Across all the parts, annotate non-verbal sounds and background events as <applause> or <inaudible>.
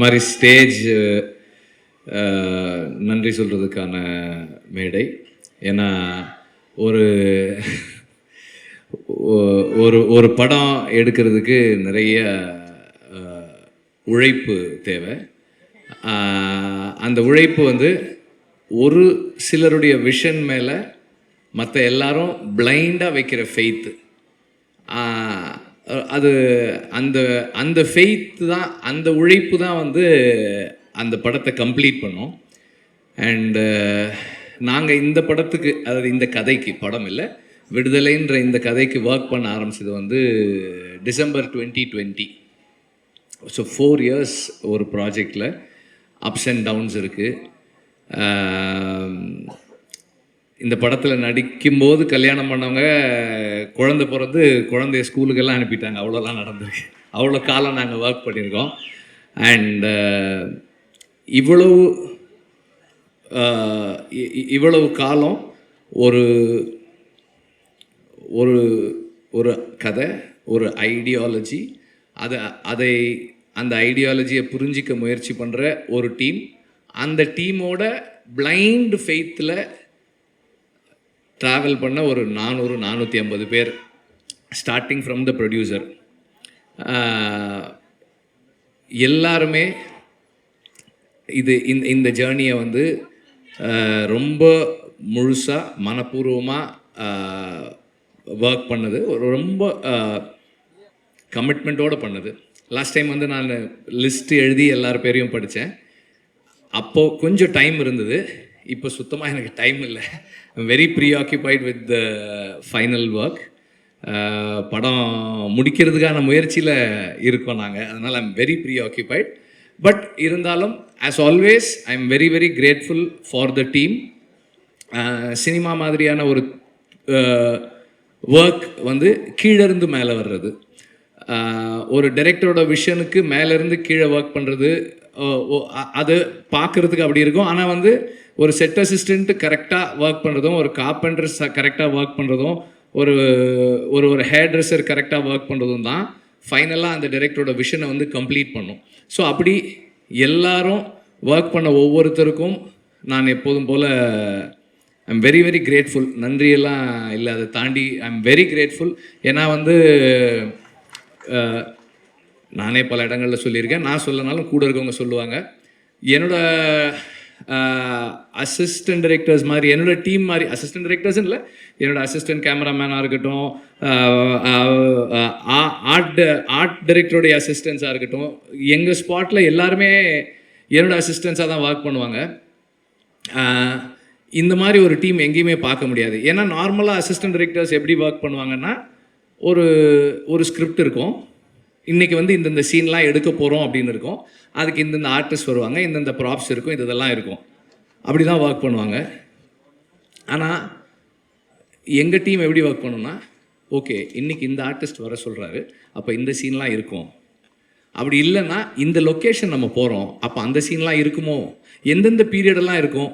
மாதிரி ஸ்டேஜ் நன்றி சொல்கிறதுக்கான மேடை. ஏன்னா ஒரு ஒரு ஒரு படம் எடுக்கிறதுக்கு நிறைய உழைப்பு தேவை. அந்த உழைப்பு வந்து ஒரு சிலருடைய விஷன் மேலே மற்ற எல்லாரும் பிளைண்டாக வைக்கிற ஃபெய்த்து அது அந்த அந்த ஃபெய்த் தான் அந்த உழைப்பு தான் வந்து அந்த படத்தை கம்ப்ளீட் பண்ணோம். அண்டு நாங்கள் இந்த படத்துக்கு அதாவது இந்த கதைக்கு படம் இல்லை விடுதலைன்ற இந்த கதைக்கு ஒர்க் பண்ண ஆரம்பிச்சது வந்து December twenty twenty so four years ஒரு ப்ராஜெக்டில் அப்ஸ் அண்ட் டவுன்ஸ் இருக்குது இந்த படத்தில் நடிக்கும்போது கல்யாணம் பண்ணவங்க குழந்தை பிறந்து குழந்தைய ஸ்கூலுக்கெல்லாம் அனுப்பிட்டாங்க. அவ்வளோலாம் நடந்திருக்கு. அவ்வளோ காலம் நாங்கள் ஒர்க் பண்ணியிருக்கோம். அண்ட் இவ்வளவு இவ்வளவு காலம் ஒரு ஒரு ஒரு கதை ஒரு ஐடியாலஜி அதை அதை அந்த ஐடியாலஜியை புரிஞ்சிக்க முயற்சி பண்ணுற ஒரு டீம் அந்த டீமோட பிளைண்ட் ஃபெய்த்தில் ட்ராவல் பண்ண ஒரு நானூறு நானூற்றி ஐம்பது பேர் ஸ்டார்டிங் ஃப்ரம் த ப்ரொடியூசர் எல்லாருமே இது இந்த இந்த ஜேர்னியை வந்து ரொம்ப முழுசாக மனப்பூர்வமாக ஒர்க் பண்ணது. ஒரு ரொம்ப கமிட்மெண்ட்டோடு பண்ணது. லாஸ்ட் டைம் வந்து நான் லிஸ்ட்டு எழுதி எல்லார் பேரையும் படித்தேன் அப்போது கொஞ்சம் டைம் இருந்தது. இப்போ சுத்தமாக எனக்கு டைம் இல்லை. Very preoccupied with the final work படம் முடிக்கிறதுக்கான முயற்சியில் இருக்கோம் நாங்கள் அதனால் I'm very preoccupied but இருந்தாலும் as always I am very very grateful for the team cinema மாதிரியான ஒரு ஒர்க் வந்து கீழேருந்து மேலே வர்றது. ஒரு டைரக்டரோட விஷனுக்கு மேலேருந்து கீழே ஒர்க் பண்ணுறது அது பார்க்குறதுக்கு அப்படி இருக்கும். ஆனால் வந்து ஒரு செட் அசிஸ்டண்ட்டு கரெக்டாக ஒர்க் பண்ணுறதும் ஒரு கார்பெண்டர் கரெக்டாக ஒர்க் பண்ணுறதும் ஒரு ஒரு ஒரு ஹேர் ட்ரெஸ்ஸர் கரெக்டாக ஒர்க் பண்ணுறதும் தான் ஃபைனலாக அந்த டைரக்டரோட விஷனை வந்து கம்ப்ளீட் பண்ணும். ஸோ அப்படி எல்லாரும் ஒர்க் பண்ண ஒவ்வொருத்தருக்கும் நான் எப்போதும் போல் ஐம் வெரி வெரி கிரேட்ஃபுல் நன்றியெல்லாம் இல்லை அதை தாண்டி ஐம் வெரி கிரேட்ஃபுல் ஏன்னா வந்து நானே பல இடங்களில் சொல்லியிருக்கேன். நான் சொல்லனாலும் கூட இருக்கவங்க சொல்லுவாங்க. என்னோடய அசிஸ்டன்ட் டைரக்டர்ஸ் மாதிரி என்னோட டீம் மாதிரி அசிஸ்டன்ட் டைரக்டர்ஸ் இல்லை என்னோட அசிஸ்டன்ட் கேமராமேனாக இருக்கட்டும் ஆர்ட் ஆர்ட் டைரக்டருடைய அசிஸ்டன்ஸாக இருக்கட்டும் எங்கள் ஸ்பாட்டில் எல்லாருமே என்னோட அசிஸ்டன்ஸாக தான் ஒர்க் பண்ணுவாங்க. இந்த மாதிரி ஒரு டீம் எங்கேயுமே பார்க்க முடியாது. ஏன்னா நார்மலாக அசிஸ்டன்ட் டைரக்டர்ஸ் எப்படி ஒர்க் பண்ணுவாங்கன்னா ஒரு ஒரு ஸ்கிரிப்ட் இருக்கும். இன்றைக்கி வந்து இந்தந்த சீன்லாம் எடுக்க போகிறோம் அப்படின்னு இருக்கும். அதுக்கு இந்தந்த ஆர்டிஸ்ட் வருவாங்க இந்தந்த ப்ராப்ஸ் இருக்கும் இது இதெல்லாம் இருக்கும். அப்படி தான் ஒர்க் பண்ணுவாங்க. ஆனால் எங்கள் டீம் எப்படி ஒர்க் பண்ணோம்னா ஓகே இன்றைக்கி இந்த ஆர்டிஸ்ட் வர சொல்கிறாரு அப்போ இந்த சீன்லாம் இருக்கும். அப்படி இல்லைன்னா இந்த லொக்கேஷன் நம்ம போகிறோம் அப்போ அந்த சீன்லாம் இருக்குமோ? எந்தெந்த பீரியடெல்லாம் இருக்கும்?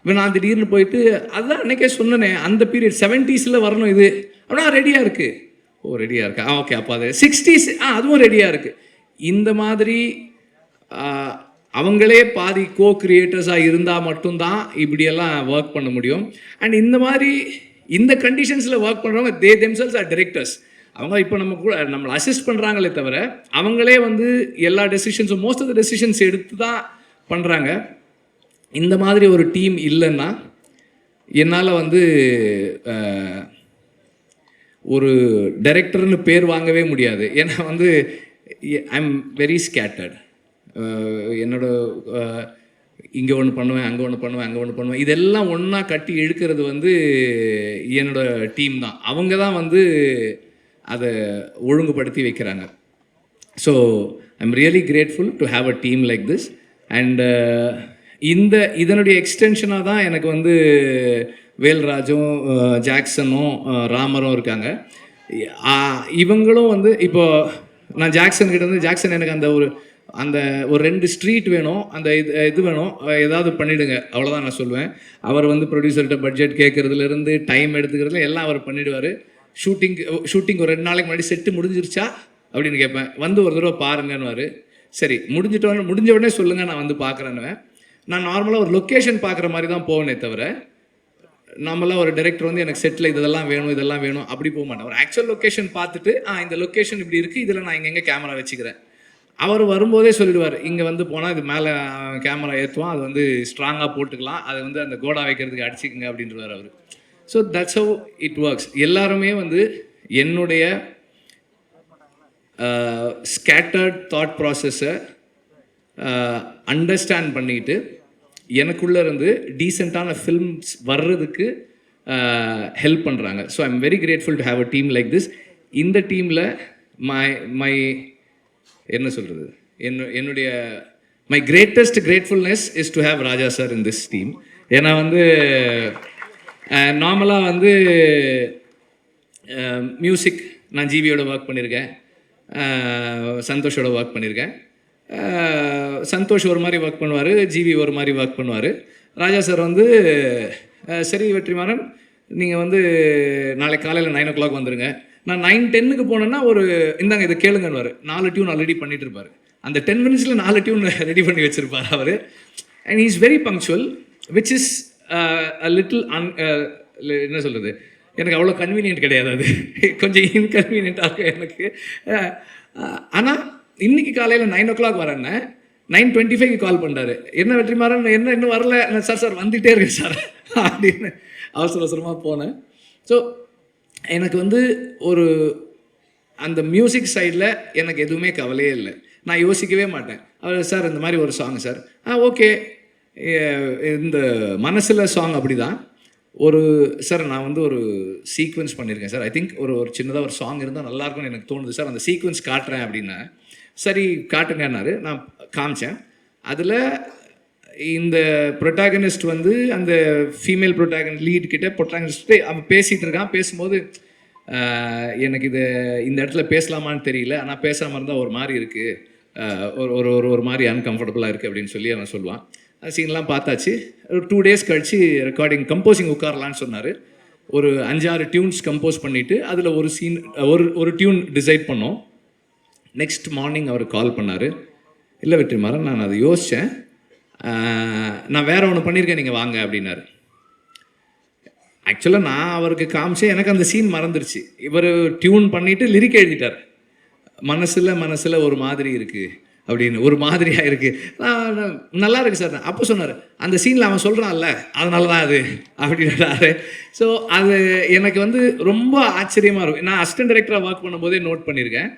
இப்போ நான் திடீர்னு போயிட்டு அதான் அன்றைக்கே சொன்னேனே அந்த பீரியட் செவன்ட்டீஸில் வரணும் இது. அப்படின்னா ரெடியாக இருக்குது ஓ ரெடியாக இருக்கு? ஆ ஓகே அப்போ அது சிக்ஸ்டிஸ் ஆ அதுவும் ரெடியாக இருக்குது இந்த மாதிரி அவங்களே பாதி கோ கிரியேட்டர்ஸாக இருந்தால் மட்டும்தான் இப்படியெல்லாம் ஒர்க் பண்ண முடியும். அண்ட் இந்த மாதிரி இந்த கண்டிஷன்ஸில் ஒர்க் பண்ணுறவங்க தே தெம்செல்ஸ் ஆர் டிரெக்டர்ஸ் அவங்க இப்போ நம்ம கூட நம்மளை அசிஸ்ட் பண்ணுறாங்களே தவிர அவங்களே வந்து எல்லா டெசிஷன்ஸும் மோஸ்ட் ஆஃப் த டெசிஷன்ஸ் எடுத்து தான் பண்ணுறாங்க இந்த மாதிரி ஒரு டீம் இல்லைன்னா என்னால் வந்து ஒரு டைரக்டர்னு பேர் வாங்கவே முடியாது. ஏன்னா வந்து ஐ எம் வெரி ஸ்கேட்டர்ட் என்னோட இங்கே ஒன்று பண்ணுவேன் அங்கே ஒன்று பண்ணுவேன் அங்கே ஒன்று பண்ணுவேன். இதெல்லாம் ஒன்றா கட்டி இழுக்கிறது வந்து என்னோட டீம் தான். அவங்க தான் வந்து அதை ஒழுங்குபடுத்தி வைக்கிறாங்க. So I am really grateful to have a team like this and இந்த இதனுடைய எக்ஸ்டென்ஷனாக தான் எனக்கு வந்து வேல்ராஜும் ஜாக்சனும் ராமரும் இருக்காங்க. இவங்களும் வந்து இப்போ நான் ஜாக்சன் கிட்ட வந்து ஜாக்சன் எனக்கு அந்த ஒரு அந்த ஒரு ரெண்டு ஸ்ட்ரீட் வேணும் அந்த இது இது வேணும் ஏதாவது பண்ணிவிடுங்க அவ்வளோதான் நான் சொல்லுவேன் அவர் வந்து ப்ரொடியூசர்கிட்ட பட்ஜெட் கேட்குறதுலேருந்து டைம் எடுத்துக்கிறதுல எல்லாம் அவர் பண்ணிவிடுவார் ஷூட்டிங் ஷூட்டிங் ஒரு ரெண்டு நாளைக்கு முன்னாடி செட்டு முடிஞ்சிருச்சா? அப்படின்னு கேட்பேன். வந்து ஒரு தடவை பாருங்கன்னு சரி முடிஞ்சிட்டோன்னு முடிஞ்ச உடனே சொல்லுங்கள் நான் வந்து பார்க்குறேன்னுவேன் நான் நார்மலாக ஒரு லொக்கேஷன் பார்க்குற மாதிரி தான் போவேனே தவிர நார்மலாக ஒரு டைரக்டர் வந்து எனக்கு செட்டில் இதெல்லாம் வேணும் இதெல்லாம் வேணும் அப்படி போக மாட்டேன். ஒரு ஆக்சுவல் லொக்கேஷன் பார்த்துட்டு ஆ இந்த லொக்கேஷன் இப்படி இருக்குது இதில் நான் எங்கெங்கே கேமரா வச்சுக்கிறேன். அவர் வரும்போதே சொல்லிடுவார் இங்கே வந்து போனால் இது மேலே கேமரா ஏற்றுவான் அது வந்து ஸ்ட்ராங்காக போட்டுக்கலாம் அதை வந்து அந்த கோடா வைக்கிறதுக்கு அடிச்சுக்குங்க அப்படின்றவர் அவர். So that's how it works எல்லாருமே வந்து என்னுடைய ஸ்கேட்டர்ட் தாட் ப்ராசஸை அண்டர்ஸ்டாண்ட் பண்ணிக்கிட்டு எனக்குள்ளே இருந்து டீசெண்டான ஃபில்ம்ஸ் வர்றதுக்கு ஹெல்ப் பண்ணுறாங்க so I'm very grateful to have a team like this இந்த டீமில் மை மை என்ன சொல்கிறது என்ன என்னுடைய my greatest gratefulness is to have Raja sir in this team ஏன்னா வந்து நார்மலாக வந்து மியூசிக் நான் ஜிவியோட ஒர்க் பண்ணியிருக்கேன் சந்தோஷோட ஒர்க் பண்ணியிருக்கேன் சந்தோஷ் ஒரு மாதிரி ஒர்க் பண்ணுவார் ஜிவி ஒரு மாதிரி ஒர்க் பண்ணுவார். ராஜா சார் வந்து சரி வெற்றிமாறன் நீங்கள் வந்து நாளைக்கு காலையில் நைன் ஓ கிளாக் வந்துடுங்க நான் நைன் டென்னுக்கு போனேன்னா ஒரு இந்தாங்க இதை கேளுங்கன்னு நாலு டியூன் ஆல்ரெடி பண்ணிட்டு இருப்பார் அந்த டென் மினிட்ஸில் நாலு டியூன் ரெடி பண்ணி வச்சுருப்பார் அவர். And is very punctual which is a little an என்ன சொல்கிறது எனக்கு அவ்வளோ கன்வீனியன்ட் கிடையாது அது. கொஞ்சம் இன்கன்வீனியண்ட்டாக இருக்கும் எனக்கு. ஆனால் இன்னைக்கு காலையில் நைன் ஓ கிளாக் வரேன்னு நைன் டுவெண்ட்டி ஃபைவ் கால் பண்ணுறாரு என்ன வெற்றிமாறன்? என்ன இன்னும் வரல. சார் சார் வந்துகிட்டே இருக்கேன் சார் <laughs> அப்படின்னு அவசர அவசரமாக போனேன். ஸோ எனக்கு வந்து ஒரு அந்த மியூசிக் சைடில் எனக்கு எதுவுமே கவலையே இல்லை. நான் யோசிக்கவே மாட்டேன். அவர் சார் இந்த மாதிரி ஒரு சாங் சார் ஆ ஓகே இந்த மனசில் சாங் அப்படி தான் ஒரு சார் நான் வந்து ஒரு சீக்வன்ஸ் பண்ணியிருக்கேன் சார் ஐ திங்க் ஒரு ஒரு சின்னதாக ஒரு சாங் இருந்தால் நல்லாயிருக்கும்னு எனக்கு தோணுது சார் அந்த சீக்வன்ஸ் காட்டுறேன் அப்படின்னா சரி காட்டுங்கன்னாரு நான் காமிச்சேன். அதில் இந்த ப்ரொட்டாகனிஸ்ட் வந்து அந்த ஃபீமேல் ப்ரொட்டாகன் லீட் கிட்ட ப்ரொட்டாகனிஸ்ட் அவன் பேசிகிட்டு இருக்கான். பேசும்போது எனக்கு இது இந்த இடத்துல பேசலாமான்னு தெரியல. ஆனால் பேசாமல் இருந்தால் ஒரு மாதிரி இருக்குது ஒரு ஒரு ஒரு ஒரு மாதிரி அன்கம்ஃபர்டபுளாக இருக்குது அப்படின்னு சொல்லி அவன் சொல்லுவான். சீன்லாம் பார்த்தாச்சு. ஒரு டூ டேஸ் கழிச்சு ரெக்கார்டிங் கம்போசிங் உட்காரலான்னு சொன்னார். ஒரு அஞ்சாறு டியூன்ஸ் கம்போஸ் பண்ணிவிட்டு அதில் ஒரு சீன் ஒரு ஒரு டியூன் டிசைட் பண்ணோம். நெக்ஸ்ட் மார்னிங் அவர் கால் பண்ணார். இல்லை வெற்றிமாறன் நான் அதை யோசித்தேன் நான் வேற ஒன்று பண்ணியிருக்கேன் நீங்கள் வாங்க அப்படின்னாரு. ஆக்சுவலாக நான் அவருக்கு காமிச்சு எனக்கு அந்த சீன் மறந்துருச்சு. இவர் டியூன் பண்ணிவிட்டு லிரிக் எழுதிட்டார். மனசில் மனசில் ஒரு மாதிரி இருக்குது அப்படின்னு ஒரு மாதிரியாக இருக்குது நான் நல்லா இருக்கு சார். அப்போ சொன்னார் அந்த சீனில் அவன் சொல்கிறான்ல அதனால தான் அது அப்படின்னாரு ஸோ அது எனக்கு வந்து ரொம்ப ஆச்சரியமாக இருக்கும். நான் அசிஸ்டன்ட் டைரக்டராக ஒர்க் பண்ணும்போதே நோட் பண்ணியிருக்கேன்.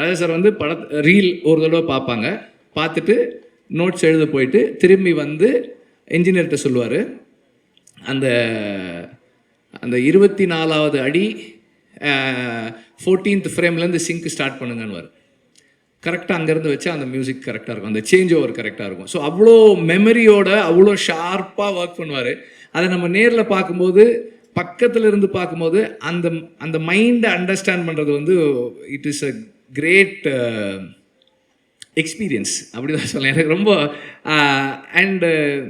ராஜா சார் வந்து பட ரீல் ஒரு தடவை பார்ப்பாங்க. பார்த்துட்டு நோட்ஸ் எழுத போயிட்டு திரும்பி வந்து என்ஜினியர்கிட்ட சொல்லுவார். அந்த அந்த இருபத்தி நாலாவது அடி ஃபோர்டீன்த் ஃப்ரேம்லேருந்து சிங்க் ஸ்டார்ட் பண்ணுங்கன்னு கரெக்டாக அங்கேருந்து வச்சா அந்த மியூசிக் கரெக்டாக இருக்கும். அந்த சேஞ்ச் ஓவர் கரெக்டாக இருக்கும். ஸோ அவ்வளோ மெமரியோட அவ்வளோ ஷார்ப்பாக ஒர்க் பண்ணுவார். அதை நம்ம நேரில் பார்க்கும்போது பக்கத்தில் இருந்து பார்க்கும்போது அந்த அந்த மைண்டை அண்டர்ஸ்டாண்ட் பண்ணுறது வந்து it is a great experience அப்படி தான் சொல்லலாம் எனக்கு ரொம்ப uh, அண்டு uh,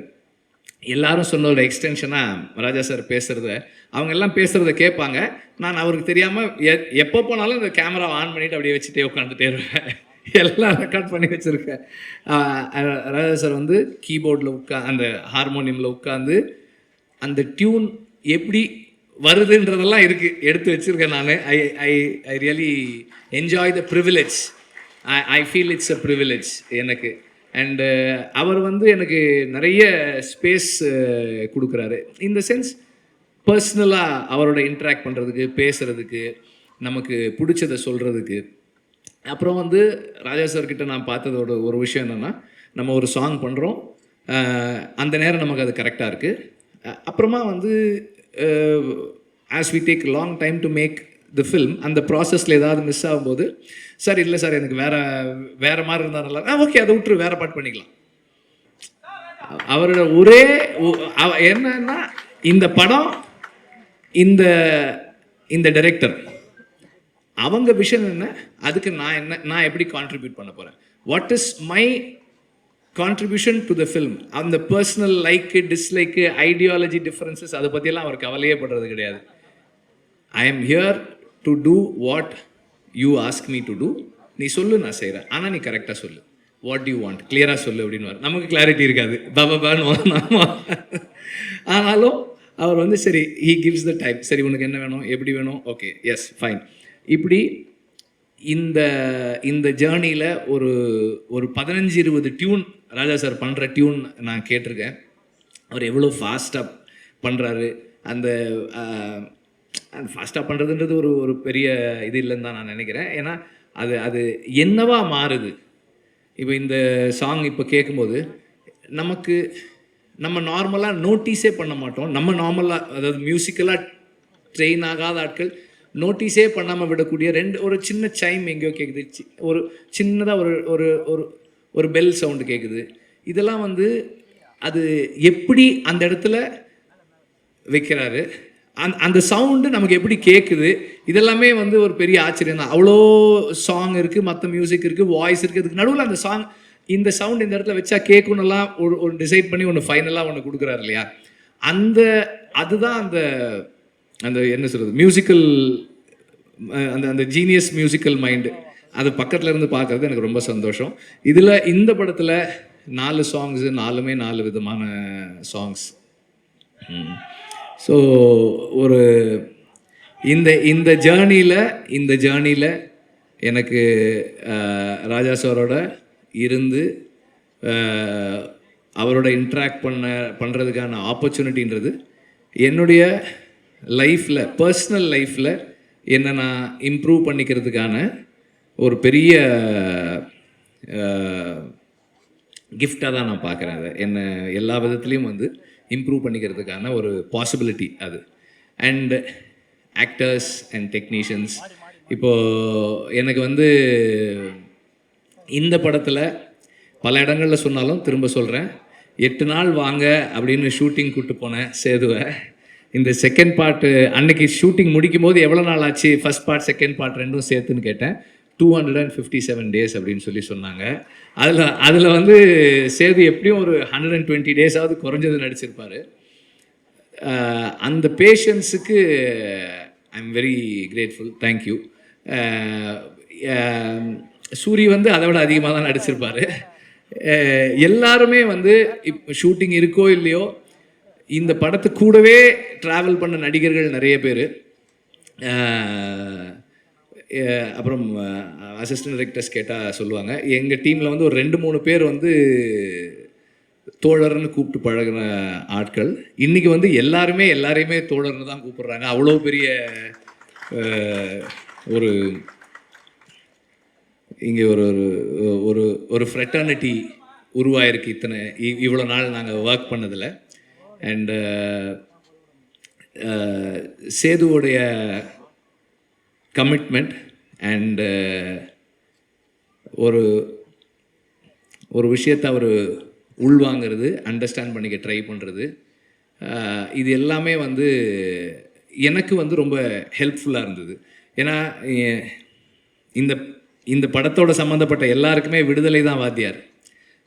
எல்லாரும் சொன்ன ஒரு எக்ஸ்டென்ஷனாக ராஜா சார் பேசுகிறத அவங்க எல்லாம் பேசுகிறத கேட்பாங்க. நான் அவருக்கு தெரியாமல் எ எப்போ போனாலும் இந்த கேமரா ஆன் பண்ணிவிட்டு அப்படியே வச்சுட்டே உட்காந்துட்டே இருப்பேன். எல்லாம் ரெக்கார்ட் பண்ணி வச்சுருக்கேன். ராஜா சார் வந்து கீபோர்டில் உட்கா அந்த ஹார்மோனியமில் உட்காந்து அந்த டியூன் எப்படி வருதுன்றதெல்லாம் இருக்குது எடுத்து வச்சுருக்கேன் நான். I I I really enjoy the privilege I I feel it's a privilege எனக்கு. அண்டு அவர் வந்து எனக்கு நிறைய ஸ்பேஸ் கொடுக்குறாரு. இந்த சென்ஸ் பர்சனலாக அவரோட இன்ட்ராக்ட் பண்ணுறதுக்கு பேசுகிறதுக்கு நமக்கு பிடிச்சதை சொல்கிறதுக்கு அப்புறம் வந்து ராஜா சார்கிட்ட நான் பார்த்ததோட ஒரு விஷயம் என்னென்னா நம்ம ஒரு சாங் பண்ணுறோம் அந்த நேரம் நமக்கு அது கரெக்டாக இருக்குது அப்புறமா வந்து as we take long time to make the film அந்த ப்ராசஸில் ஏதாவது மிஸ் ஆகும்போது சார் இல்லை சார் எனக்கு வேற வேறு மாதிரி இருந்தால் நல்லா ஆ ஓகே அதை விட்டுரு வேற பாட்டு பண்ணிக்கலாம். அவரோட ஒரே என்னன்னா இந்த படம் இந்த இந்த டைரக்டர் அவங்க விஷன் என்ன? அதுக்கு நான் என்ன நான் எப்படி கான்ட்ரிபியூட் பண்ண போகிறேன் what is my contribution to the film அந்த personal like dislike ideology differences அதை பற்றியெல்லாம் அவர் கவலையே படுறது கிடையாது. I am here to do what you ask me to do நீ சொல்லு நான் செய்கிறேன் ஆனால் நீ கரெக்டாக சொல்லு. வாட் யூ வாண்ட் கிளியராக சொல்லு அப்படின்னு நமக்கு கிளாரிட்டி இருக்காது. பாபான்னு ஆனாலும் அவர் வந்து சரி ஹீ கிவ்ஸ் த டைப் சரி உனக்கு என்ன வேணும்? எப்படி வேணும்? ஓகே எஸ் ஃபைன் இப்படி இந்த இந்த ஜேர்னியில் ஒரு ஒரு பதினஞ்சு இருபது டியூன் ராஜா சார் பண்ணுற டியூன் நான் கேட்டிருக்கேன். அவர் எவ்வளோ ஃபாஸ்ட்டாக பண்ணுறாரு அந்த ஃபாஸ்ட்டாக பண்ணுறதுன்றது ஒரு ஒரு பெரிய இது இல்லைன்னு தான் நான் நினைக்கிறேன். ஏன்னா அது அது என்னவா மாறுது? இப்போ இந்த சாங் இப்போ கேட்கும்போது நமக்கு நம்ம நார்மலாக நோட்டீஸே பண்ண மாட்டோம். நம்ம நார்மலாக அதாவது மியூசிக்கலாக ட்ரெயின் ஆகாத ஆட்கள் நோட்டீஸே பண்ணாமல் விடக்கூடிய ரெண்டு ஒரு சின்ன சைம் எங்கேயோ கேட்குது சி- ஒரு சின்னதாக ஒரு ஒரு ஒரு ஒரு பெல் சவுண்டு கேட்குது இதெல்லாம் வந்து அது எப்படி அந்த இடத்துல வைக்கிறாரு? அந் அந்த சவுண்டு நமக்கு எப்படி கேட்குது இதெல்லாமே வந்து ஒரு பெரிய ஆச்சரியம் தான். அவ்வளோ சாங் இருக்குது மற்ற மியூசிக் இருக்குது வாய்ஸ் இருக்குது அதுக்கு நடுவில் அந்த சாங் இந்த சவுண்ட் இந்த இடத்துல வச்சா கேட்கணும்லாம் ஒரு ஒரு டிசைட் பண்ணி ஒன்று ஃபைனலாக ஒன்று கொடுக்குறாரு இல்லையா? அந்த அதுதான் அந்த அந்த என்ன சொல்கிறது மியூசிக்கல் அந்த அந்த ஜீனியஸ் மியூசிக்கல் மைண்டு அது பக்கத்தில் இருந்து பார்க்குறது எனக்கு ரொம்ப சந்தோஷம். இதில் இந்த படத்தில் நாலு சாங்ஸு நாலுமே நாலு விதமான சாங்ஸ் ஸோ ஒரு இந்த இந்த ஜேர்னியில் இந்த ஜேர்னியில் எனக்கு ராஜா சாரோட இருந்து அவரோட இன்ட்ராக்ட் பண்ண பண்ணுறதுக்கான ஆப்பர்ச்சுனிட்டின்றது என்னுடைய லைஃப்பில் பர்சனல் லைஃப்பில் என்னை நான் இம்ப்ரூவ் பண்ணிக்கிறதுக்கான ஒரு பெரிய கிஃப்டாக தான் நான் பார்க்குறேன் அதை. என்னை எல்லா விதத்துலேயும் வந்து இம்ப்ரூவ் பண்ணிக்கிறதுக்கான ஒரு பாசிபிலிட்டி அது. அண்ட் ஆக்டர்ஸ் அண்ட் டெக்னீஷியன்ஸ் இப்போது எனக்கு வந்து இந்த படத்தில் பல இடங்களில் சொன்னாலும் திரும்ப சொல்கிறேன் எட்டு நாள் வாங்க அப்படின்னு ஷூட்டிங் கூட்டு போனேன் சேதுவை. இந்த செகண்ட் பார்ட்டு அன்னைக்கு ஷூட்டிங் முடிக்கும் போது எவ்வளோ நாள் ஆச்சு? ஃபர்ஸ்ட் பார்ட் செகண்ட் பார்ட் ரெண்டும் சேர்த்துன்னு கேட்டேன். Two hundred and fifty seven days அப்படின்னு சொல்லி சொன்னாங்க. அதில் அதில் வந்து சேது எப்படியும் ஒரு ஹண்ட்ரட் அண்ட் டுவெண்ட்டி டேஸாவது குறைஞ்சது நடிச்சிருப்பார். அந்த பேஷன்ஸுக்கு I am very grateful thank you Soori வந்து அதை விட அதிகமாக தான் நடிச்சிருப்பார் எல்லாருமே வந்து இப் ஷூட்டிங் இருக்கோ இல்லையோ இந்த படத்து கூடவே ட்ராவல் பண்ண நடிகர்கள் நிறைய பேர். அப்புறம் அசிஸ்டன்ட் டைரக்டர்ஸ் கேட்டால் சொல்லுவாங்க. எங்கள் டீமில் வந்து ஒரு ரெண்டு மூணு பேர் வந்து தோழர்னு கூப்பிட்டு பழகின ஆட்கள். இன்னைக்கு வந்து எல்லாருமே எல்லாரையுமே தோழர்னு தான் கூப்பிட்றாங்க. அவ்வளோ பெரிய ஒரு இங்கே ஒரு ஒரு ஒரு ஒரு ஃப்ரெட்டர்னிட்டி உருவாயிருக்கு இத்தனை இவ்வளோ நாள் நாங்கள் ஒர்க் பண்ணதில். அண்டு சேதுவோடைய கமிட்மெண்ட் அண்டு ஒரு ஒரு விஷயத்தை அவர் உள்வாங்கிறது அண்டர்ஸ்டாண்ட் பண்ணிக்க ட்ரை பண்ணுறது இது எல்லாமே வந்து எனக்கு வந்து ரொம்ப ஹெல்ப்ஃபுல்லாக இருந்தது. ஏன்னா இந்த இந்த படத்தோட சம்மந்தப்பட்ட எல்லாருக்குமே விடுதலை தான் வாத்தியார்.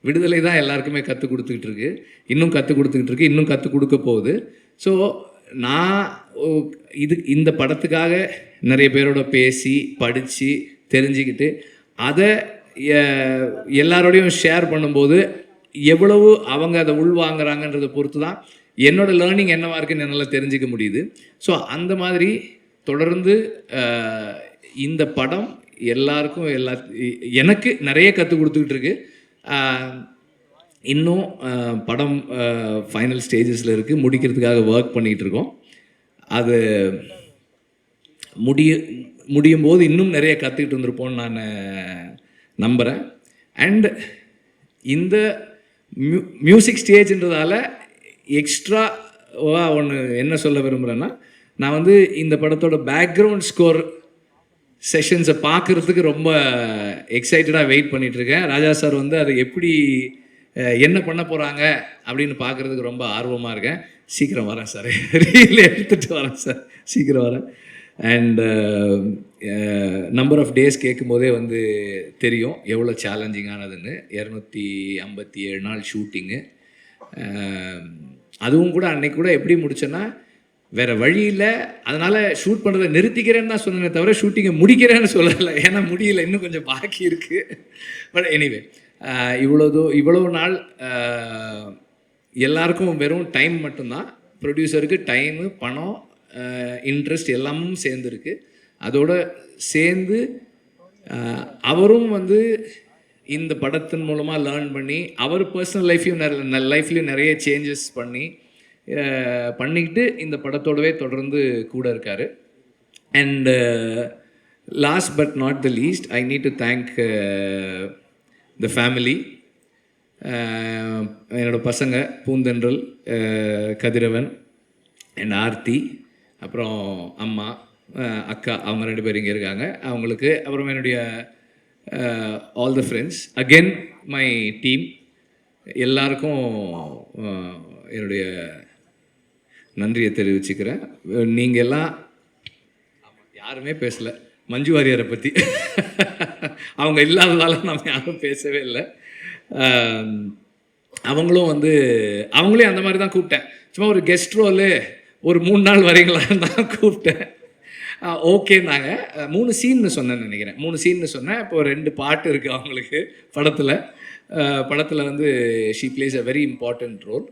விடுதலை தான் எல்லாருக்குமே கற்றுக் கொடுத்துக்கிட்டு இருக்கு. இன்னும் கற்றுக் கொடுத்துக்கிட்டு இருக்கு. இன்னும் கற்றுக் கொடுக்க போகுது. ஸோ நான் இது இந்த படத்துக்காக நிறைய பேரோட பேசி படித்து தெரிஞ்சுக்கிட்டு அதை எல்லாரோடையும் ஷேர் பண்ணும்போது எவ்வளவு அவங்க அதை உள்வாங்குறாங்கன்றதை பொறுத்து தான் என்னோட லேர்னிங் என்னவா இருக்குன்னு என்னால் தெரிஞ்சுக்க முடியுது. ஸோ அந்த மாதிரி தொடர்ந்து இந்த படம் எல்லாருக்கும் எல்லா எனக்கு நிறைய கற்றுக் கொடுத்துக்கிட்டு இருக்குது இன்னும் படம் ஃபைனல் ஸ்டேஜஸில் இருக்குது முடிக்கிறதுக்காக ஒர்க் பண்ணிகிட்டு இருக்கோம். அது முடிய முடியும் போது இன்னும் நிறைய கற்றுக்கிட்டு வந்திருப்போம்னு நான் நம்புகிறேன் அண்ட் இந்த மியூ மியூசிக் ஸ்டேஜ்ன்றதால எக்ஸ்ட்ரா ஒன்று என்ன சொல்ல விரும்புகிறேன்னா நான் வந்து இந்த படத்தோட பேக்ரவுண்ட் ஸ்கோர் செஷன்ஸை பார்க்குறதுக்கு ரொம்ப எக்ஸைட்டடாக வெயிட் பண்ணிகிட்ருக்கேன் ராஜா சார் வந்து அதை எப்படி என்ன பண்ண போகிறாங்க அப்படின்னு பார்க்குறதுக்கு ரொம்ப ஆர்வமாக இருக்கேன். சீக்கிரம் வரேன் சார். ரீல் எடுத்துகிட்டு வரேன் சார். சீக்கிரம் வரேன். அண்ட் நம்பர் ஆஃப் டேஸ் கேட்கும்போதே வந்து தெரியும் எவ்வளோ சேலஞ்சிங்கானதுன்னு இரநூத்தி ஐம்பத்தி ஏழு நாள் ஷூட்டிங்கு அதுவும் கூட அன்னைக்கு கூட எப்படி முடிச்சேன்னா வேற வழி இல்லை. அதனால ஷூட் பண்ணுறதை நிறுத்திக்கிறேன்னு தான் சொன்னேனே தவிர ஷூட்டிங்கை முடிக்கிறேன்னு சொல்லலை. ஏன்னா முடியல. இன்னும் கொஞ்சம் பாக்கி இருக்கு. பட் எனிவே இவ்வளோதோ இவ்வளோ நாள் எல்லாருக்கும் வெறும் டைம் மட்டும்தான். ப்ரொடியூசருக்கு டைமு பணம் இன்ட்ரெஸ்ட் எல்லாமும் சேர்ந்துருக்கு. அதோட சேர்ந்து அவரும் வந்து இந்த படத்தின் மூலமாக லேர்ன் பண்ணி அவர் பர்சனல் லைஃப்லையும் நிறைய லைஃப்லையும் நிறைய சேஞ்சஸ் பண்ணி பண்ணிக்கிட்டு இந்த படத்தோடவே தொடர்ந்து கூட இருக்கார். And last but not the least I need to thank the family என்னோட பசங்க பூந்தென்றல் கதிரவன் அண்ட் ஆர்த்தி அப்புறம் அம்மா அக்கா அவங்க ரெண்டு பேர் இங்கே இருக்காங்க. அவங்களுக்கு அப்புறம் என்னுடைய all the friends again my team எல்லாருக்கும் என்னுடைய நன்றியை தெரிவிச்சுக்கிறேன். நீங்கள் எல்லாம் யாருமே பேசலை. மஞ்சு வாரியரை பற்றி அவங்க இல்லாததால நம்ம யாரும் பேசவே இல்லை. அவங்களும் வந்து அவங்களையும் அந்த மாதிரி தான் கூப்பிட்டேன். சும்மா ஒரு கெஸ்ட் ரோலு ஒரு மூணு நாள் வரீங்களான்னு <laughs> தான் கூப்பிட்டேன். ஓகேன்னாங்க. மூணு சீன்னு சொன்னேன்னு நினைக்கிறேன். மூணு சீன்னு சொன்னேன். இப்போ ரெண்டு பாட்டு இருக்குது அவங்களுக்கு படத்தில். படத்தில் வந்து she plays a very important role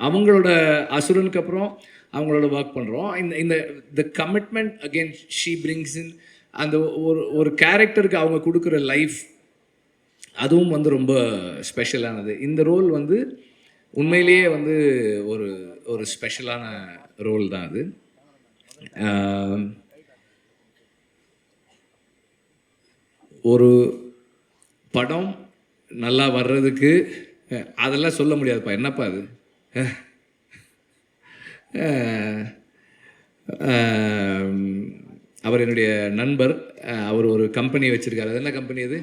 அவங்களோட அசுரனுக்கு அப்புறம் அவங்களோட ஒர்க் பண்ணுறோம் இந்த இந்த the commitment again she brings in அந்த ஒரு ஒரு கேரக்டருக்கு அவங்க கொடுக்குற லைஃப் அதுவும் வந்து ரொம்ப ஸ்பெஷலானது இந்த ரோல் வந்து உண்மையிலேயே வந்து ஒரு ஒரு ஸ்பெஷலான ரோல் தான் அது. ஒரு படம் நல்லா வர்றதுக்கு அதெல்லாம் சொல்ல முடியாதுப்பா. என்னப்பா அது? அவர் என்னுடைய நண்பர். அவர் ஒரு கம்பெனி வச்சுருக்காரு. அது என்ன கம்பெனி அது?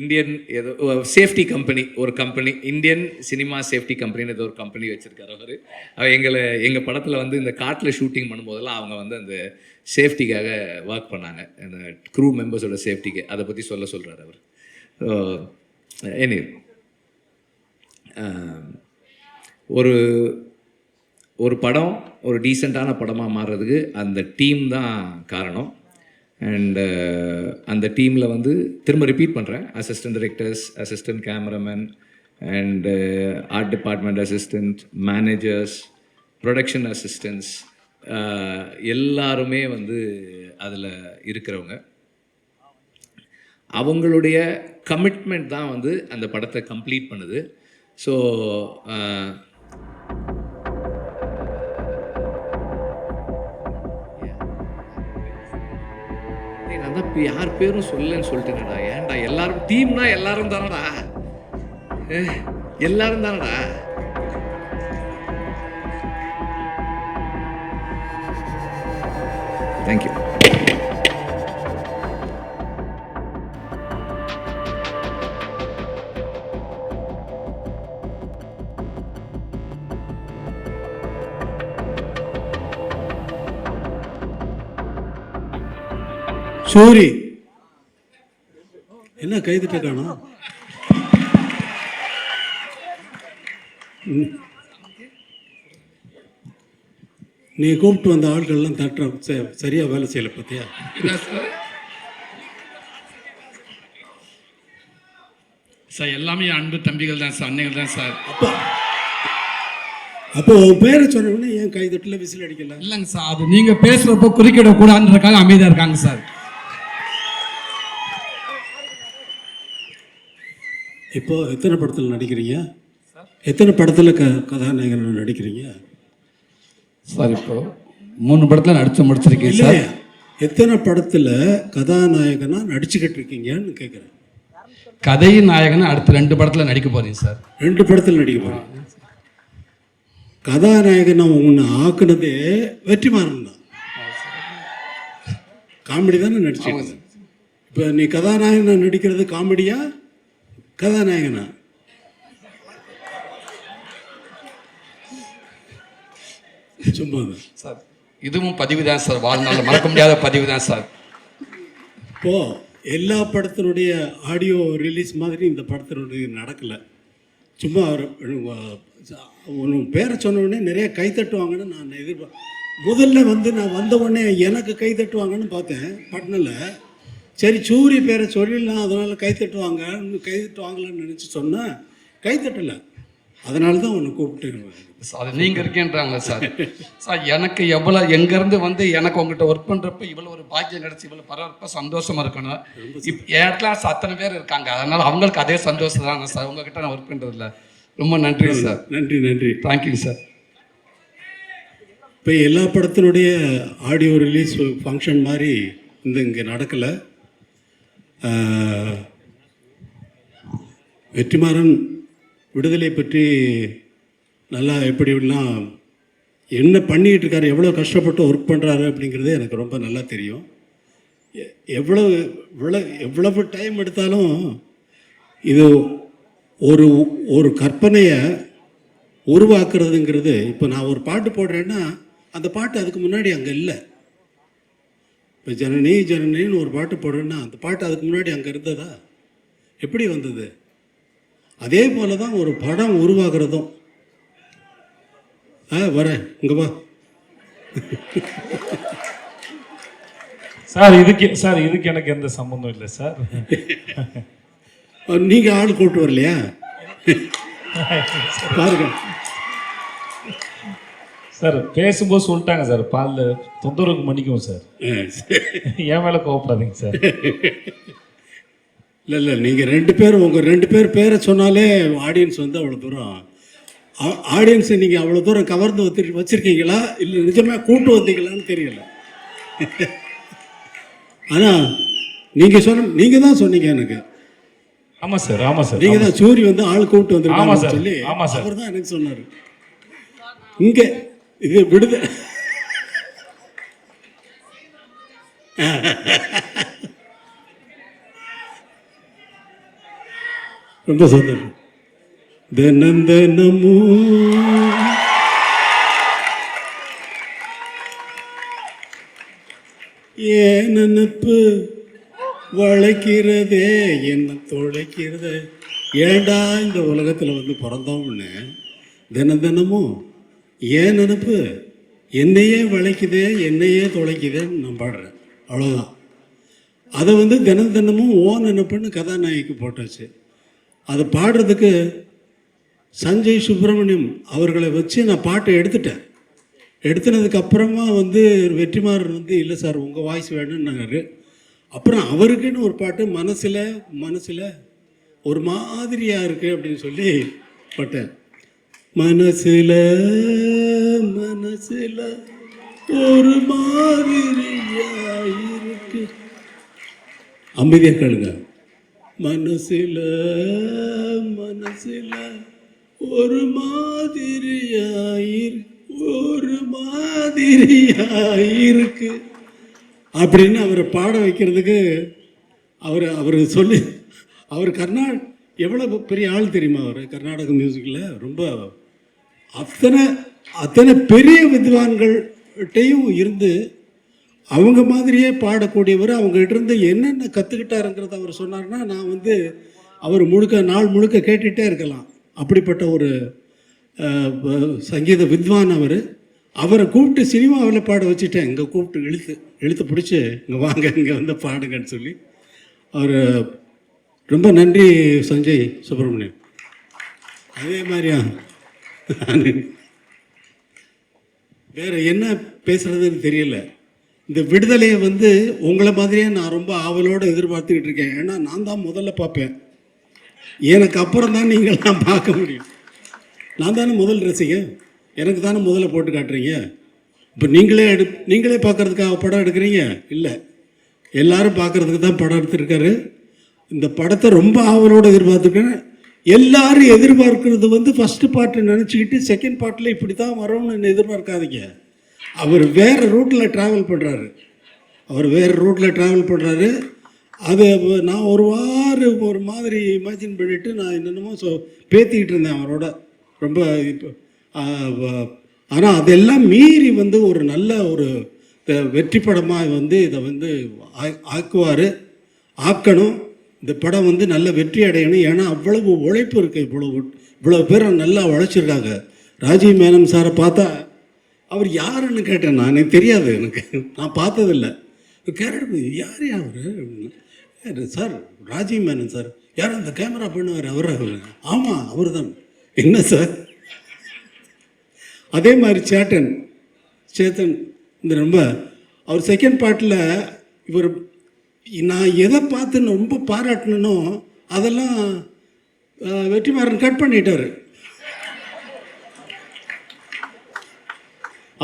இந்தியன் ஏதோ சேஃப்டி கம்பெனி. ஒரு கம்பெனி. இந்தியன் சினிமா சேஃப்டி கம்பெனின்னு ஏதோ ஒரு கம்பெனி வச்சுருக்காரு அவர். அவர் எங்களை எங்கள் படத்தில் வந்து இந்த காட்டில் ஷூட்டிங் பண்ணும்போதெல்லாம் அவங்க வந்து அந்த சேஃப்டிக்காக ஒர்க் பண்ணாங்க. அந்த க்ரூ மெம்பர்ஸோட சேஃப்டிக்கு. அதை பற்றி சொல்ல சொல்கிறார் அவர். எனி ஒரு ஒரு படம் ஒரு டீசெண்டான படமாக மாறுறதுக்கு அந்த டீம் தான் காரணம். அண்டு அந்த டீமில் வந்து திரும்ப ரிப்பீட் பண்ணுறேன் assistant directors assistant cameraman and art department assistant managers production assistants எல்லாருமே வந்து அதில் இருக்கிறவங்க. அவங்களுடைய கமிட்மெண்ட் தான் வந்து அந்த படத்தை கம்ப்ளீட் பண்ணுது. ஸோ uh, நான் தான் இப்போ யார் பேரும் சொல்லலன்னு சொல்லிட்டேனடா. ஏன்டா எல்லாரும் டீம்னா எல்லாரும் தானடா. எல்லாரும் தானடா. Thank you Soori. என்ன கைதிட்ட காணோம்? ம். நீ கூப்பிட்டு வந்த ஆட்கள்லாம் தட்டுற சரியா வேலை செய்யல பார்த்தியா? சார் எல்லாமே என் அன்பு தம்பிகள் தான் சார் அன்னைகள் தான் சார். அப்போ உன் பேரை சொன்ன உடனே ஏன் கைதட்டல விசில் அடிக்கல? இல்லைங்க சார் அது நீங்க பேசுறப்போ குறுக்கிட கூடாதுன்றதுக்காக அமைதியா இருக்காங்க சார். இப்போ எத்தனை படத்தில் நடிக்கிறீங்க? எத்தனை படத்தில் க கதாநாயகன் நடிக்கிறீங்க? சார் இப்போ மூணு படத்துல நடிச்சு முடிச்சிருக்கேன் சார். எத்தனை படத்தில் கதாநாயகனா நடிச்சுக்கிட்டு இருக்கீங்கன்னு கேட்குறேன் கதையின் நாயகன் அடுத்த ரெண்டு படத்துல நடிக்க போறீங்க சார். ரெண்டு படத்தில் நடிக்க போகிறேன் கதாநாயகனை உன்னை ஆக்குனதே வெற்றிமாறன் தான். காமெடி தானே நடிச்சிருக்க இப்போ நீ கதாநாயகனா நடிக்கிறது காமெடியா? கதாநாயகனா? சும்மா. சார் இதுவும் பதிவு தான் சார். வாழ்நாள் மறக்க முடியாத பதிவு தான் சார். இப்போ எல்லா படத்தினுடைய ஆடியோ ரிலீஸ் மாதிரி இந்த படத்தினுடைய நடக்கலை. சும்மா ஒரு உன் பேரை சொன்ன உடனே நிறைய கை தட்டுவாங்கன்னு நான் எதிர்பார்த்தேன் முதல்ல வந்து நான் வந்த உடனே எனக்கு கை தட்டுவாங்கன்னு பார்த்தேன். பட்னில் சரி சூரிய பேரை சொல்லிடலாம் அதனால கை தட்டுவாங்க. கை தட்டுவாங்களான்னு நினச்சி சொன்னேன் கை தட்டலை. அதனால தான் உன்னை கூப்பிட்டு சார் நீங்கள் இருக்கேன்றாங்க சார். சார் எனக்கு எவ்வளோ எங்கேருந்து வந்து எனக்கு உங்கள்கிட்ட ஒர்க் பண்ணுறப்ப இவ்வளோ ஒரு பாக்கியம் கிடச்சி இவ்வளோ பரவாயில்ல சந்தோஷமா இருக்கணும். இப்போ என் கிளாஸ் அத்தனை பேர் இருக்காங்க. அதனால் அவங்களுக்கு அதே சந்தோஷம் தாங்க சார். உங்ககிட்ட நான் ஒர்க் பண்ணுறதில்ல ரொம்ப நன்றி சார். நன்றி நன்றி. Thank you sir. இப்போ எல்லா படத்தினுடைய ஆடியோ ரிலீஸ் ஃபங்க்ஷன் மாதிரி இந்த இங்கே நடக்கலை. வெற்றிமாறன் விடுதலை பற்றி நல்லா எப்படிலாம் என்ன பண்ணிக்கிட்டு இருக்காரு எவ்வளோ கஷ்டப்பட்டு ஒர்க் பண்ணுறாரு அப்படிங்கிறது எனக்கு ரொம்ப நல்லா தெரியும். எவ்வளவு இவ்வளோ எவ்வளவு டைம் எடுத்தாலும் இது ஒரு ஒரு கற்பனையை உருவாக்குறதுங்கிறது இப்போ நான் ஒரு பாட்டு போடுறேன்னா அந்த பாட்டு அதுக்கு முன்னாடி அங்கே இல்லை. இப்போ ஜனனி ஜனனின்னு ஒரு பாட்டு போடுறேன்னா அந்த பாட்டு அதுக்கு முன்னாடி அங்கே இருந்ததா? எப்படி வந்தது? அதே போல தான் ஒரு படம் உருவாகிறதும். ஆ வரேன். இங்கே வா. சார் இதுக்கு சார் இதுக்கு எனக்கு எந்த சம்மந்தம் இல்லை சார். நீங்கள் ஆள் கூப்பிட்டு வரலையா? <laughs> பாருங்க. சார் பேசும்போது சொல்லிட்டாங்க சார் பாலில் தொந்தரவுக்கு மன்னிக்கும் சார். என் மேலே கோவப்படாதீங்க சார் இல்லை இல்லை நீங்கள் ரெண்டு பேரும் உங்கள் ரெண்டு பேர் பேரை சொன்னாலே ஆடியன்ஸ் வந்து அவ்வளோ தூரம் ஆடியன்ஸை நீங்கள் அவ்வளோ தூரம் கவர்ந்து வச்சு வச்சுருக்கீங்களா இல்லை நிஜமாக கூட்டு வந்தீங்களான்னு தெரியல ஆனால் நீங்கள் சொன்ன நீங்கள் தான் சொன்னீங்க எனக்கு ஆமாம் சார் ஆமாம் சார் நீங்கள் தான் சூரி வந்து ஆள் கூப்பிட்டு சார். சொல்லி ஆமா சார். அவர் தான் எனக்கு சொன்னார் இங்கே இது விடுத. ரொம்ப சந்தோஷம். தினம் தினமும் ஏன் நினப்பு வளைக்கிறதே? என்ன தொலைக்கிறதே? ஏண்டா இந்த உலகத்தில் வந்து பிறந்தோம்னு? தினம் தினமும் ஏன் நினப்பு? என்னையே வளைக்குதே என்னையே தொலைக்குதேன்னு நான் பாடுறேன் அவ்வளோதான் அதை வந்து தினம் தினமும் ஓ நினப்புன்னு கதாநாயகிக்கு போட்டாச்சு. அதை பாடுறதுக்கு சஞ்சய் சுப்பிரமணியம் அவர்களை வச்சு நான் பாட்டை எடுத்துட்டேன். எடுத்துனதுக்கு அப்புறமா வந்து வெற்றிமாறன் வந்து இல்லை சார் உங்கள் வாய்ஸ் வேணும்னாரு. அப்புறம் அவருக்குன்னு ஒரு பாட்டு மனசில் மனசில் ஒரு மாதிரியாக இருக்குது அப்படின்னு சொல்லி பட்டேன். மனசில மனசில் ஒரு மாதிரியாயிருக்கு. அமைதியாக கேளுங்க. மனசில் மனசில் ஒரு மாதிரியாயிரு ஒரு மாதிரியாயிருக்கு. அப்படின்னு அவரை பாட வைக்கிறதுக்கு அவர் அவர் சொல்லி அவர் கர்நா எவ்வளோ பெரிய ஆள் தெரியுமா அவர்? கர்நாடக மியூசிக்கில் ரொம்ப அத்தனை அத்தனை பெரிய வித்வான்கள்கிட்டையும் இருந்து அவங்க மாதிரியே பாடக்கூடியவர் அவங்ககிட்ட இருந்து என்னென்ன கற்றுக்கிட்டாருங்கிறத அவர் சொன்னார்னா நான் வந்து அவர் முழுக்க நாள் முழுக்க கேட்டுகிட்டே இருக்கலாம். அப்படிப்பட்ட ஒரு சங்கீத வித்வான் அவர். அவரை கூப்பிட்டு சினிமாவில் பாட வச்சுட்டேன். இங்கே கூப்பிட்டு இழுத்து இழுத்து பிடிச்சி இங்கே வாங்க இங்கே வந்து பாடுங்கன்னு சொல்லி. அவர் ரொம்ப நன்றி சஞ்சய் சுப்பிரமணியன். அதே மாதிரியா? வேற என்ன பேசுறதுன்னு தெரியல. இந்த விடுதலையை வந்து உங்களை மாதிரியே நான் ரொம்ப ஆவலோடு எதிர்பார்த்துக்கிட்டு இருக்கேன். ஏன்னா நான் தான் முதல்ல பார்ப்பேன். எனக்கு அப்புறம் தான் நீங்கள் நான் பார்க்க முடியும். நான் தானே முதல் ரசிங்க எனக்கு தானே முதல்ல போட்டு காட்டுறீங்க? இப்போ நீங்களே எடு நீங்களே பார்க்குறதுக்காக படம் எடுக்கிறீங்க? இல்லை. எல்லாரும் பார்க்கறதுக்கு தான் படம் எடுத்திருக்காரு. இந்த படத்தை ரொம்ப ஆவலோடு எதிர்பார்த்துருக்கேன். எல்லாரும் எதிர்பார்க்கறது வந்து ஃபஸ்ட்டு பார்ட்டு நினச்சிக்கிட்டு செகண்ட் பார்ட்டில் இப்படி தான் வரும்னு எதிர்பார்க்காதீங்க. அவர் வேறு ரூட்டில் ட்ராவல் பண்ணுறாரு அவர் வேறு ரூட்டில் ட்ராவல் பண்ணுறாரு அது நான் ஒரு வாரம் ஒரு மாதிரி இமேஜின் பண்ணிவிட்டு நான் என்னென்னமோ சொ பேத்திக்கிட்டு இருந்தேன் அவரோட. ரொம்ப இப்போ ஆனால் அதெல்லாம் மீறி வந்து ஒரு நல்ல ஒரு வெற்றி படமாக வந்து இதை வந்து ஆ- ஆக்குவார். ஆக்கணும். இந்த படம் வந்து நல்ல வெற்றி அடையணும். ஏன்னா அவ்வளவு உழைப்பு இருக்குது இவ்வளவு இவ்வளோ பேர் நல்லா உழைச்சிருக்காங்க. ராஜீவ் மேனன் சாரை பார்த்தா அவர் யாருன்னு கேட்டேன். நான் எனக்கு தெரியாது எனக்கு. நான் பார்த்ததில்ல. கேரட் யார் அவர்? Sir Rajiv Menon sir. யார் அந்த கேமரா பண்ணுவார் அவர். அவர் ஆமாம் அவர் தான் என்ன சார்? அதே மாதிரி சேட்டன் சேத்தன் இந்த ரொம்ப அவர் செகண்ட் பார்ட்டில் இவர் நான் எதை பார்த்து ரொம்ப பாராட்டினோ அதெல்லாம் வெற்றிமாறன் கட் பண்ணிட்டார்.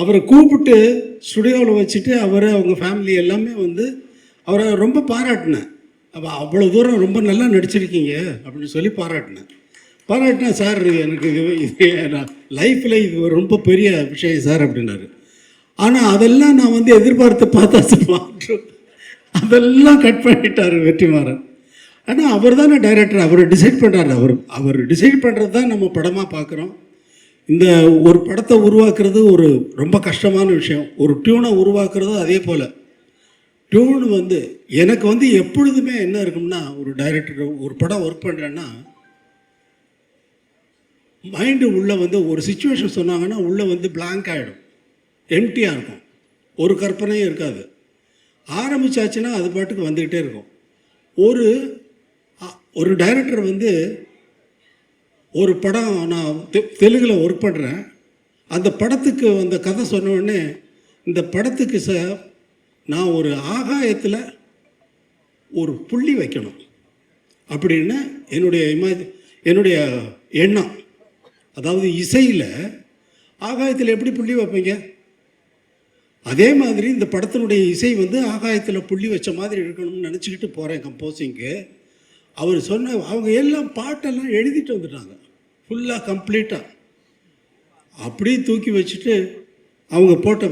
அவரை கூப்பிட்டு ஸ்டுடியோவில் வச்சுட்டு அவரை அவங்க ஃபேமிலி எல்லாமே வந்து அவரை ரொம்ப பாராட்டினேன். அப்போ அவ்வளோ தூரம் ரொம்ப நல்லா நடிச்சிருக்கீங்க அப்படின்னு சொல்லி பாராட்டினேன். பாராட்டினேன் சார் எனக்கு இது இது லைஃப்பில் இது ரொம்ப பெரிய விஷயம் சார் அப்படின்னாரு. ஆனால் அதெல்லாம் நான் வந்து எதிர்பார்த்து பார்த்தா சார் மாற்றம். அதெல்லாம் கட் பண்ணிட்டார் வெற்றிமாறன். ஆனால் அவர் தானே டைரக்டர் அவர் டிசைட் பண்ணுறாரு அவர் அவர் டிசைட் பண்ணுறது தான் நம்ம படமாக பார்க்குறோம் இந்த ஒரு படத்தை உருவாக்குறது ஒரு ரொம்ப கஷ்டமான விஷயம். ஒரு டியூனை உருவாக்குறதும் அதே போல். டியூன் வந்து எனக்கு வந்து எப்பொழுதுமே என்ன இருக்கும்னா ஒரு டைரக்டர் ஒரு படம் ஒர்க் பண்ணுறேன்னா மைண்டு உள்ளே வந்து ஒரு சுச்சுவேஷன் சொன்னாங்கன்னா உள்ளே வந்து பிளாங்க் ஆகிடும் எம்டியாக இருக்கும். ஒரு கற்பனையும் இருக்காது. ஆரம்பிச்சாச்சுன்னா அது பாட்டுக்கு வந்துக்கிட்டே இருக்கும். ஒரு ஒரு டைரக்டர் வந்து ஒரு படம் நான் தெ- தெலுங்கில் ஒர்க் பண்ணுறேன் அந்த படத்துக்கு அந்த கதை சொன்னோடனே இந்த படத்துக்கு ச நான் ஒரு ஆகாயத்தில் ஒரு புள்ளி வைக்கணும். அப்படின்னு என்னுடைய இமா என்னுடைய எண்ணம். அதாவது இசையில் ஆகாயத்தில் எப்படி புள்ளி வைப்பீங்க? அதே மாதிரி இந்த படத்தினுடைய இசை வந்து ஆகாயத்தில் புள்ளி வச்ச மாதிரி இருக்கணும்னு நினச்சிக்கிட்டு போகிறேன் கம்போசிங்க்கு அவர் சொன்ன அவங்க எல்லாம் பாட்டெல்லாம் எழுதிட்டு வந்துட்டாங்க. ஃபுல்லாக கம்ப்ளீட்டாக அப்படியே தூக்கி வச்சுட்டு அவங்க போட்ட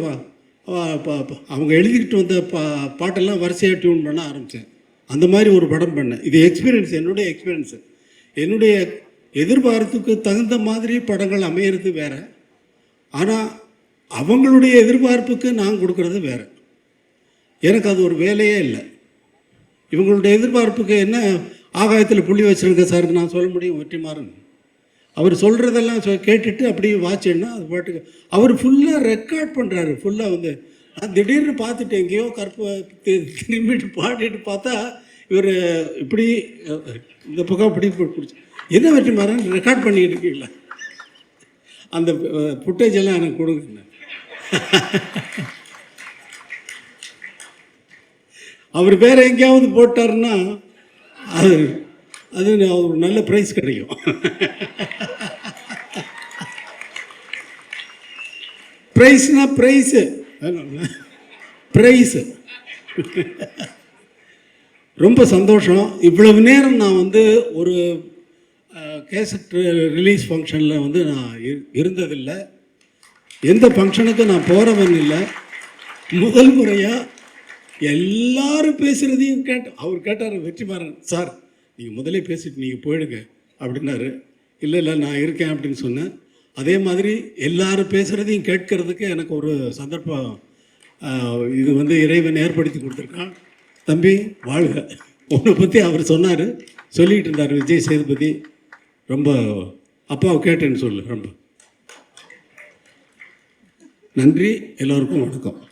அவங்க எழுதிக்கிட்டு வந்த பா பாட்டெல்லாம் வரிசையாக டியூன் பண்ண ஆரம்பித்தேன் அந்த மாதிரி ஒரு படம் பண்ணேன். இது எக்ஸ்பீரியன்ஸ் என்னுடைய எக்ஸ்பீரியன்ஸு என்னுடைய எதிர்பார்த்துக்கு தகுந்த மாதிரி படங்கள் அமையிறது வேறு. ஆனால் அவங்களுடைய எதிர்பார்ப்புக்கு நான் கொடுக்கறது வேறு. எனக்கு அது ஒரு வேலையே இல்லை. இவங்களுடைய எதிர்பார்ப்புக்கு என்ன ஆகாயத்தில் புள்ளி வச்சுருக்க சார் நான் சொல்ல முடியும் வெற்றிமாறன் அவர் சொல்கிறதெல்லாம் கேட்டுட்டு அப்படியே வாட்சுன்னா அது பாட்டுக்கு அவர் ஃபுல்லாக ரெக்கார்ட் பண்ணுறாரு ஃபுல்லாக வந்து. நான் திடீர்னு பார்த்துட்டு எங்கேயோ கற்ப திரும்பிட்டு பாடிட்டு பார்த்தா இவர் இப்படி இந்த பக்கம் இப்படி பிடிச்சி என்ன வெற்றிமாறன் ரெக்கார்ட் பண்ணிக்கிட்டு இருக்கீங்களா? அந்த ஃபுட்டேஜ் எல்லாம் எனக்கு கொடுங்க. <laughs> அவர் பேர் எங்கேயாவது போட்டாருன்னா அது அது ஒரு நல்ல ப்ரைஸ் கிடைக்கும். ப்ரைஸ்னா ப்ரைஸு ப்ரைஸு ரொம்ப சந்தோஷம். இவ்வளவு நேரம் நான் வந்து ஒரு கேசட் ரிலீஸ் ஃபங்க்ஷனில் வந்து நான் இரு- இருந்ததில்லை. எந்த ஃபங்க்ஷனுக்கும் நான் போகிறவன் இல்லை முதல் முறையாக எல்லாரும் பேசுகிறதையும் கேட்ட அவர் கேட்டார் வெற்றிமாறன் சார் நீங்கள் முதலே பேசிட்டு நீங்கள் போயிடுங்க அப்படின்னாரு. இல்லை இல்லை நான் இருக்கேன் அப்படின்னு சொன்னேன். அதே மாதிரி எல்லாரும் பேசுகிறதையும் கேட்கறதுக்கு எனக்கு ஒரு சந்தர்ப்பம் இது வந்து இறைவன் ஏற்படுத்தி கொடுத்துருக்கான். தம்பி வாழ்க. உன்னை பற்றி அவர் சொன்னார். சொல்லிகிட்டு இருந்தார் விஜய் சேதுபதி. ரொம்ப அப்பாவை கேட்டேன்னு சொல்லு ரொம்ப. நன்றி எல்லோருக்கும் வணக்கம்.